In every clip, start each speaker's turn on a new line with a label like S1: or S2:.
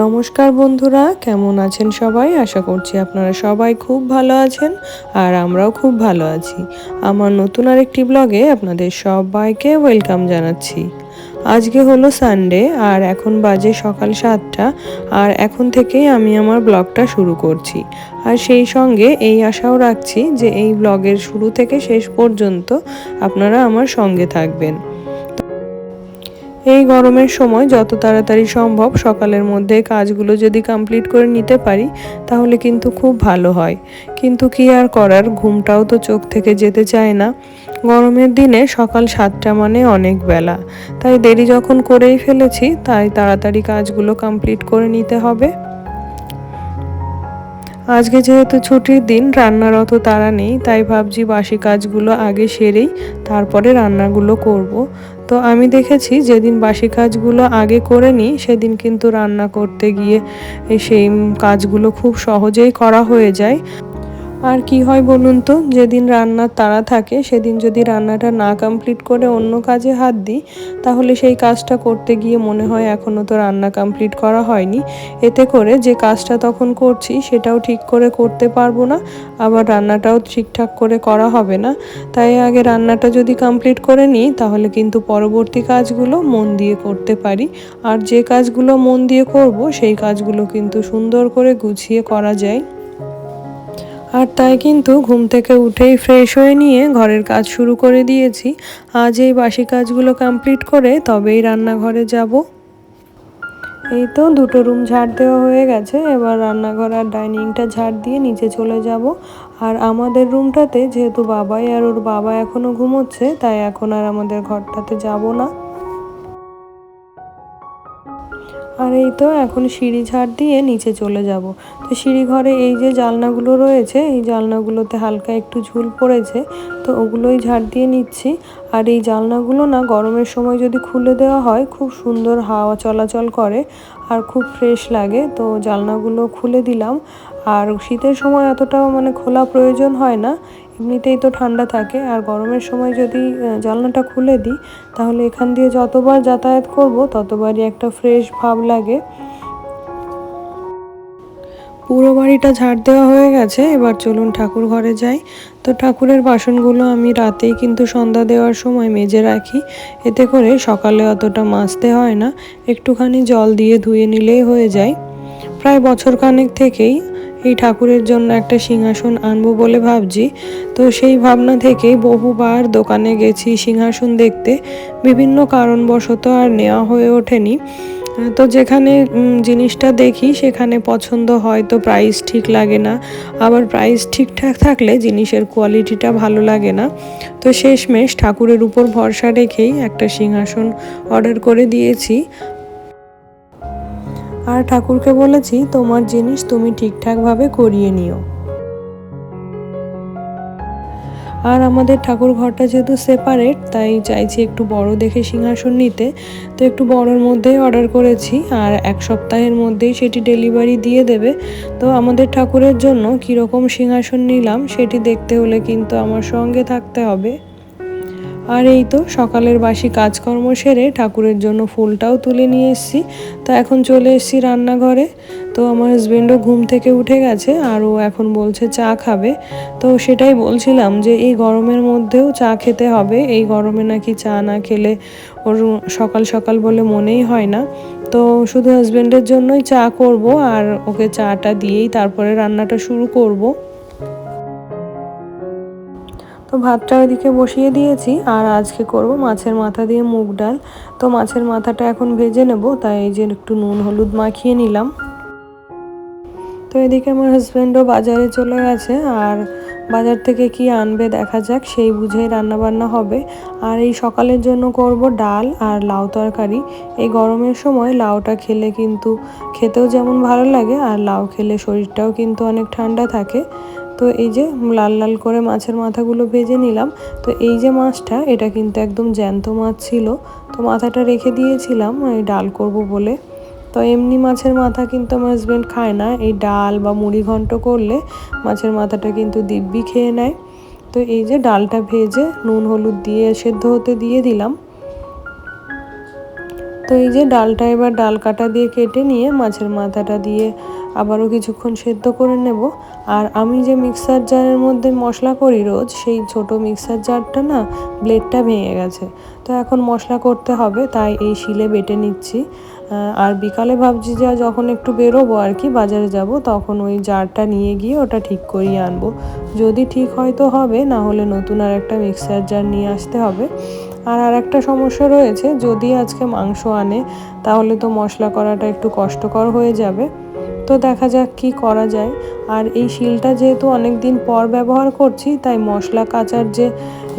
S1: নমস্কার বন্ধুরা, কেমন আছেন সবাই? আশা করছি আপনারা সবাই খুব ভালো আছেন আর আমরাও খুব ভালো আছি। আমার নতুন আরেকটি ব্লগে আপনাদের সবাইকে ওয়েলকাম জানাচ্ছি। আজকে হলো সানডে আর এখন বাজে সকাল সাতটা আর এখন থেকেই আমি আমার ব্লগটা শুরু করছি। আর সেই সঙ্গে এই আশাও রাখছি যে এই ব্লগের শুরু থেকে শেষ পর্যন্ত আপনারা আমার সঙ্গে থাকবেন। এই গরমের সময় যত তাড়াতাড়ি সম্ভব সকালের মধ্যে কাজগুলো যদি কমপ্লিট করে নিতে পারি, তাহলে কিন্তু খুব ভালো হয়। কিন্তু কি আর করার, ঘুমটাও তো চোখ থেকে যেতে চায় না। গরমের দিনে সকাল সাতটা মানে অনেক বেলা। তাই দেরি যখন করেই ফেলেছি, তাই তাড়াতাড়ি কাজগুলো কমপ্লিট করে নিতে হবে। আজকে যেহেতু ছুটির দিন, রান্নার অত তাড়া নেই, তাই ভাবছি বাসি কাজগুলো আগে সেরেই, তারপরে রান্নাগুলো করব। তো আমি দেখেছি যেদিন বাসি কাজগুলো আগে করে নিই, সেদিন কিন্তু রান্না করতে গিয়ে সেই কাজগুলো খুব সহজেই করা হয়ে যায়। আর কি হয় বলুন তো? যেদিন রান্নার তাড়া থাকে, সেদিন যদি রান্নাটা না কমপ্লিট করে অন্য কাজে হাত দিই, তাহলে সেই কাজটা করতে গিয়ে মনে হয় এখনও তো রান্না কমপ্লিট করা হয়নি। এতে করে যে কাজটা তখন করছি, সেটাও ঠিক করে করতে পারব না, আবার রান্নাটাও ঠিকঠাক করে করা হবে না। তাই আগে রান্নাটা যদি কমপ্লিট করে নিই, তাহলে কিন্তু পরবর্তী কাজগুলো মন দিয়ে করতে পারি। আর যে কাজগুলো মন দিয়ে করব, সেই কাজগুলো কিন্তু সুন্দর করে গুছিয়ে করা যায়। আর তাই কিন্তু ঘুম থেকে উঠেই ফ্রেশ হয়ে নিয়ে ঘরের কাজ শুরু করে দিয়েছি। আজ এই বাসি কাজগুলো কমপ্লিট করে তবেই রান্নাঘরে যাব। এই তো দুটো রুম ঝাড় দেওয়া হয়ে গেছে, এবার রান্নাঘর আর ডাইনিংটা ঝাড় দিয়ে নিচে চলে যাব। আর আমাদের রুমটাতে যেহেতু বাবাই আর ওর বাবা এখনও ঘুমোচ্ছে, তাই এখন আর আমাদের ঘরটাতে যাব না। আর এই তো এখন সিঁড়ি ঝাড় দিয়ে নিচে চলে যাব। তো সিঁড়ি ঘরে এই যে জালনাগুলো রয়েছে, এই জালনাগুলোতে হালকা একটু ঝুল পড়েছে, তো ওগুলোই ঝাড় দিয়ে নিচ্ছি। আর এই জালনাগুলো না গরমের সময় যদি খুলে দেওয়া হয়, খুব সুন্দর হাওয়া চলাচল করে আর খুব ফ্রেশ লাগে। তো জালনাগুলো খুলে দিলাম। আর শীতের সময় এতটাও মানে খোলা প্রয়োজন হয় না। এমনিতেই তো ঠান্ডা থাকে। আর গরমের সময় যদি জানলাটা খুলে দিই, তাহলে এখান দিয়ে যতবার যাতায়াত করব, ততবারই একটা ফ্রেশ ভাব লাগে। পুরো বাড়িটা ঝাড় দেওয়া হয়ে গেছে, এবার চলুন ঠাকুর ঘরে যাই। তো ঠাকুরের বাসনগুলো আমি রাতেই কিন্তু সন্ধ্যা দেওয়ার সময় মেজে রাখি। এতে করে সকালে অতটা মাজতে হয় না, একটুখানি জল দিয়ে ধুয়ে নিলেই হয়ে যায়। প্রায় বছর খানেক থেকেই এই ঠাকুরের জন্য একটা সিংহাসন আনব বলে ভাবছি। তো সেই ভাবনা থেকেই বহুবার দোকানে গেছি সিংহাসন দেখতে। বিভিন্ন কারণবশত আর নেওয়া হয়ে ওঠেনি। তো যেখানে জিনিসটা দেখি সেখানে পছন্দ হয় তো প্রাইস ঠিক লাগে না। আবার প্রাইস ঠিকঠাক থাকলে জিনিসের কোয়ালিটিটা ভালো লাগে না। তো শেষমেশ ঠাকুরের উপর ভরসা রেখেই একটা সিংহাসন অর্ডার করে দিয়েছি। আর ঠাকুরকে বলেছি, তোমার জিনিস তুমি ঠিকঠাকভাবে করিয়ে নিও। আর আমাদের ঠাকুর ঘরটা যেহেতু সেপারেট তাই চাইছি একটু বড় দেখে সিংহাসন নিতে। তো একটু বড়োর মধ্যেই অর্ডার করেছি, আর এক সপ্তাহের মধ্যেই সেটি ডেলিভারি দিয়ে দেবে। তো আমাদের ঠাকুরের জন্য কীরকম সিংহাসন নিলাম, সেটি দেখতে হলে কিন্তু আমার সঙ্গে থাকতে হবে। আর এই তো সকালের বাসি কাজকর্ম সেরে ঠাকুরের জন্য ফুলটাও তুলে নিয়ে এসেছি। তো এখন চলে এসেছি রান্নাঘরে। তো আমার হাজব্যান্ডও ঘুম থেকে উঠে গেছে আর ও এখন বলছে চা খাবে। তো সেটাই বলছিলাম যে এই গরমের মধ্যেও চা খেতে হবে। এই গরমে নাকি চা না খেলে ওর সকাল সকাল বলে মনেই হয় না। তো শুধু হাজব্যান্ডের জন্যই চা করব আর ওকে চাটা দিয়েই তারপরে রান্নাটা শুরু করব। তো ভাতটা ওইদিকে বসিয়ে দিয়েছি আর আজকে করব মাছের মাথা দিয়ে মুগ ডাল। তো মাছের মাথাটা এখন ভেজে নেব, তাই এই যে একটু নুন হলুদ মাখিয়ে নিলাম। তো এদিকে আমার হাজব্যান্ডও বাজারে চলে গেছে, আর বাজার থেকে কি আনবে দেখা যাক, সেই বুঝেই রান্নাবান্না হবে। আর এই সকালের জন্য করব ডাল আর লাউ তরকারি। এই গরমের সময় লাউটা খেলে কিন্তু খেতেও যেমন ভালো লাগে, আর লাউ খেলে শরীরটাও কিন্তু অনেক ঠান্ডা থাকে। তো এই যে লাল লাল করে মাছের মাথাগুলো ভেজে নিলাম। তো এই যে মাছটা, এটা কিন্তু একদম জ্যান্ত মাছ ছিল। তো মাথাটা রেখে দিয়েছিলাম, এই ডাল করব বলে। তো এমনি মাছের মাথা কিন্তু আমার হাজব্যান্ড খায় না। এই ডাল বা মুড়ি ঘন্ট করলে মাছের মাথাটা কিন্তু দিব্যি খেয়ে নেয়। তো এই যে ডালটা ভেজে নুন, হলুদ দিয়ে সেদ্ধ হতে দিয়ে দিলাম। তো এই যে ডালটা এবার ডাল কাটা দিয়ে কেটে নিয়ে মাছের মাথাটা দিয়ে আবারও কিছুক্ষণ সেদ্ধ করে নেব। আর আমি যে মিক্সার জারের মধ্যে মশলা করি রোজ, সেই ছোট মিক্সার জারটা না ব্লেডটা ভেঙে গেছে। তো এখন মশলা করতে হবে, তাই এই শিলে বেটে নিচ্ছি। আর বিকালে ভাবছি যে যখন একটু বেরোবো আর কি, বাজারে যাব, তখন ওই জারটা নিয়ে গিয়ে ওটা ঠিক করিয়ে আনব। যদি ঠিক হয়তো হবে, না হলে নতুন আর একটা মিক্সার জার নিয়ে আসতে হবে। আর আর একটা সমস্যা রয়েছে, যদি আজকে মাংস আনে, তাহলে তো মশলা করাটা একটু কষ্টকর হয়ে যাবে। তো দেখা যাক কি করা যায়। আর এই শিলটা যেহেতু অনেক দিন পর ব্যবহার করছি, তাই মশলা কাচার যে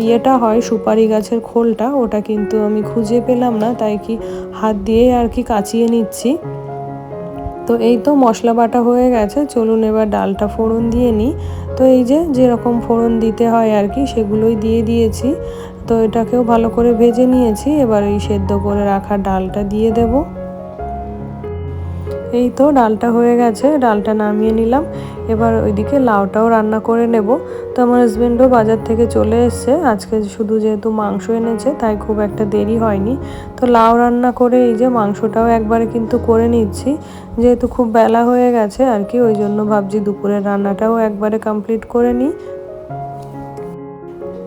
S1: ইয়েটা হয়, সুপারি গাছের খোলটা, ওটা কিন্তু আমি খুঁজে পেলাম না, তাই কি হাত দিয়ে আর কি কাচিয়ে নিচ্ছি। তো এই তো মশলা বাটা হয়ে গেছে, চলুন এবার ডালটা ফোড়ন দিয়ে নিই। তো এই যে যেরকম ফোড়ন দিতে হয় আর কি, সেগুলোই দিয়ে দিয়েছি। তো এটাকেও ভালো করে ভেজে নিয়েছি, এবার এই সেদ্ধ করে রাখা ডালটা দিয়ে দেবো। এই তো ডালটা হয়ে গেছে, ডালটা নামিয়ে নিলাম। এবার ওইদিকে লাউটাও রান্না করে নেব। তো আমার হাজব্যান্ডও বাজার থেকে চলে এসছে। আজকে শুধু যেহেতু মাংস এনেছে, তাই খুব একটা দেরি হয়নি। তো লাউ রান্না করে এই যে মাংসটাও একবারে কিন্তু করে নিচ্ছি। যেহেতু খুব বেলা হয়ে গেছে আর কি, ওই জন্য ভাবছি দুপুরের রান্নাটাও একবারে কমপ্লিট করে নিই।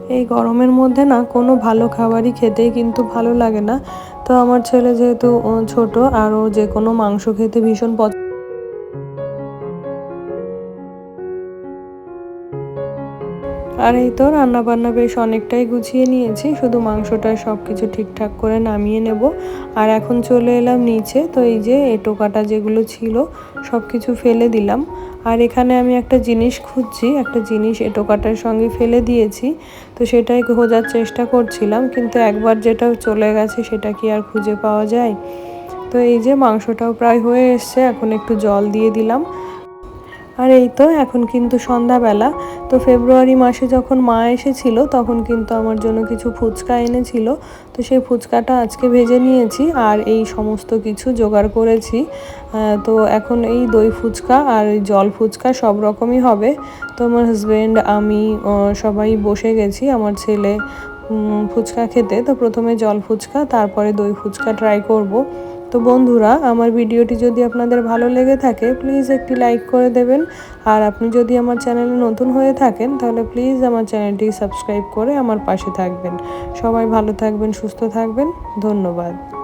S1: এই গরমের মধ্যে না কোনো ভালো খাবারই খেতেই কিন্তু ভালো লাগে না। তো আমার ছেলে যেহেতু ছোট আর ও যে কোনো মাংস খেতে ভীষণ পছন্দ আর এই তো রান্না বান্না বেশ অনেকটাই গুছিয়ে নিয়েছি, শুধু মাংসটা সব কিছু ঠিকঠাক করে নামিয়ে নেব। আর এখন চলে এলাম নিচে, তো এই যে এটো কাটা যেগুলো ছিল সব কিছু ফেলে দিলাম। আর এখানে আমি একটা জিনিস খুঁজছি, একটা জিনিস এটো কাটার সঙ্গে ফেলে দিয়েছি, তো সেটাই খোঁজার চেষ্টা করছিলাম, কিন্তু একবার যেটা চলে গেছে সেটা কি আর খুঁজে পাওয়া যায়? তো এই যে মাংসটাও প্রায় হয়ে এসছে, এখন একটু জল দিয়ে দিলাম। আর এই তো, এখন কিন্তু সন্ধ্যাবেলা। তো ফেব্রুয়ারি মাসে যখন মা এসেছিল, তখন কিন্তু আমার জন্য কিছু ফুচকা এনেছিল। তো সেই ফুচকাটা আজকে ভেজে নিয়েছি আর এই সমস্ত কিছু জোগাড় করেছি। তো এখন এই দই ফুচকা আর এই জল ফুচকা সব রকমই হবে। তো আমার হাজব্যান্ড আমি সবাই বসে গেছি আমার ছেলে ফুচকা খেতে। তো প্রথমে জল ফুচকা, তারপরে দই ফুচকা ট্রাই করব। তো বন্ধুরা, আমার ভিডিওটি যদি আপনাদের ভালো লেগে থাকে প্লিজ একটি লাইক করে দেবেন। আর আপনি যদি আমার চ্যানেলে নতুন হয়ে থাকেন, তাহলে প্লিজ আমার চ্যানেলটি সাবস্ক্রাইব করে আমার পাশে থাকবেন। সবাই ভালো থাকবেন, সুস্থ থাকবেন। ধন্যবাদ।